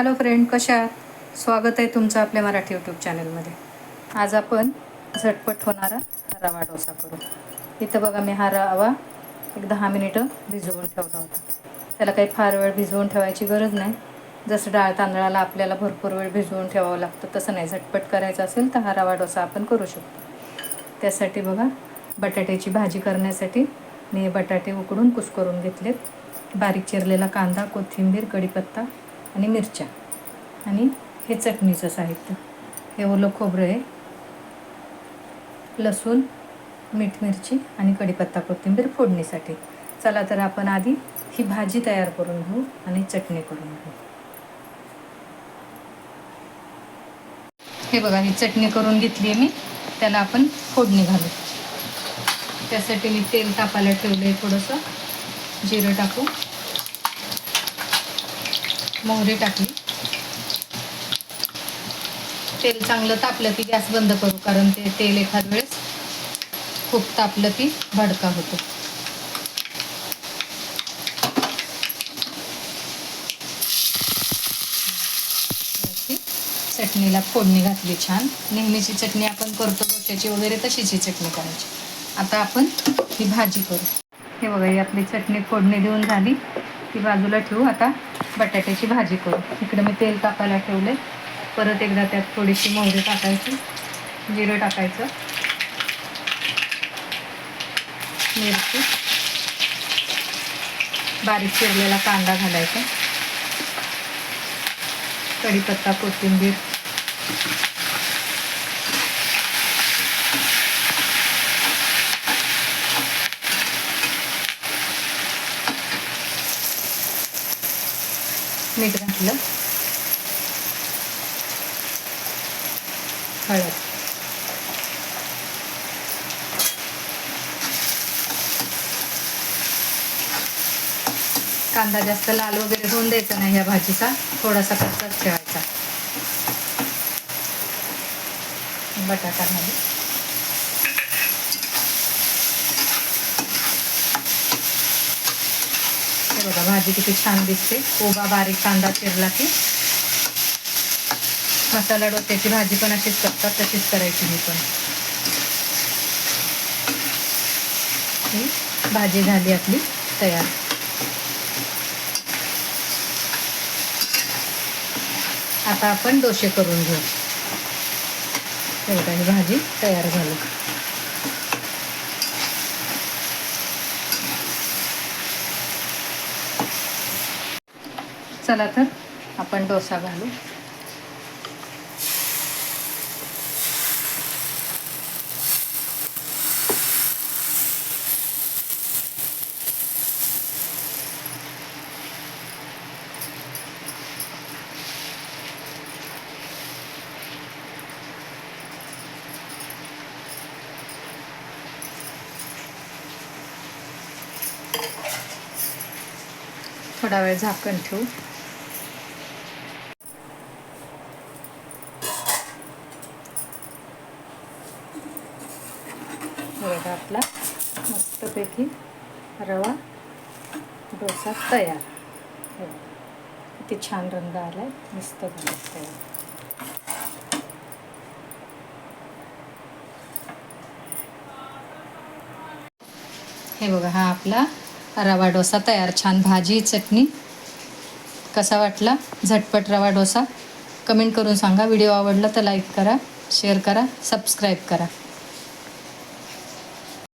Hello friend कशा आहात? स्वागत आहे तुमचं आपल्या मराठी यूट्यूब चॅनलमध्ये. आज आपण झटपट होणारा रवा डोसा करू. इथं बघा मी हा रवा एक दहा मिनिटं भिजवून ठेवला होता त्याला काही फार वेळ भिजवून ठेवायची गरज नाही. जसं डाळ तांदळाला आपल्याला भरपूर वेळ भिजवून ठेवावं लागतं तसं नाही. झटपट करायचं असेल तर हा रवा डोसा आपण करू शकतो. त्यासाठी बघा बटाट्याची भाजी करण्यासाठी मी बटाटे उकडून कुस्करून घेतलेत. बारीक चिरलेला कांदा कोथिंबीर कढीपत्ता आणि मिरच्या आणि हे चटणीचं साहित्य. हे ओलं खोबरं आहे. लसूण मीठ मिरची आणि कढीपत्ता कोथिंबीर फोडणीसाठी. चला तर आपण आधी ही भाजी तयार करून घेऊ आणि चटणी करून घेऊ. हे बघा ही चटणी करून घेतली आहे मी. त्याला आपण फोडणी घालू. त्यासाठी मी तेल तापायला ठेवलं आहे थोडंसं. जिरं टाकू. मोहरी टाकली तेल चांगलं तापलं की गॅस बंद करू कारण ते तेल एखाद वेळेस खूप तापलं की भडका होतो. चटणीला फोडणी घातली छान. नेहमीची चटणी आपण करतो डोश्याची वगैरे तशीच चटणी करायची. आता आपण ही भाजी करू. हे बघा ही आपली चटणी फोडणी देऊन झाली. ती बाजूला ठेवू. आता बटाट्याची भाजी करू. इकडे मी तेल टाकायला ठेवले परत एकदा त्यात थोडीशी मोहरी टाकायची. जिरं टाकायचं. मिरची. बारीक चिरलेला कांदा घालायचा. कढीपत्ता कोथिंबीर. मीठ घातलं. हळद. कांदा जास्त लाल वगैरे होऊन द्यायचा नाही या भाजीचा. थोडासा कच्चाच ठेवायचा. बटाटा घालू हे बघा भाजी किती छान दिसते. कोबा बारीक कांदा चिरला की मसाला डोक्याची भाजी पण अशीच करतात तशीच करायची मी पण. ही भाजी झाली आपली तयार. आता आपण डोसे करून घेऊ. हे बघा ही भाजी तयार झाली. चला तर आपण डोसा घालू. थोडा वेळ झाकण ठेवू. बघा आपला मस्तपैकी रवा डोसा तयार. हो. किती छान रंग आला आहे मस्त बनत तयार हे बघा हा आपला रवा डोसा तयार. छान भाजी चटणी. कसा वाटला? झटपट रवा डोसा. कमेंट करून सांगा. व्हिडिओ आवडला तर लाईक करा शेअर करा सबस्क्राईब करा.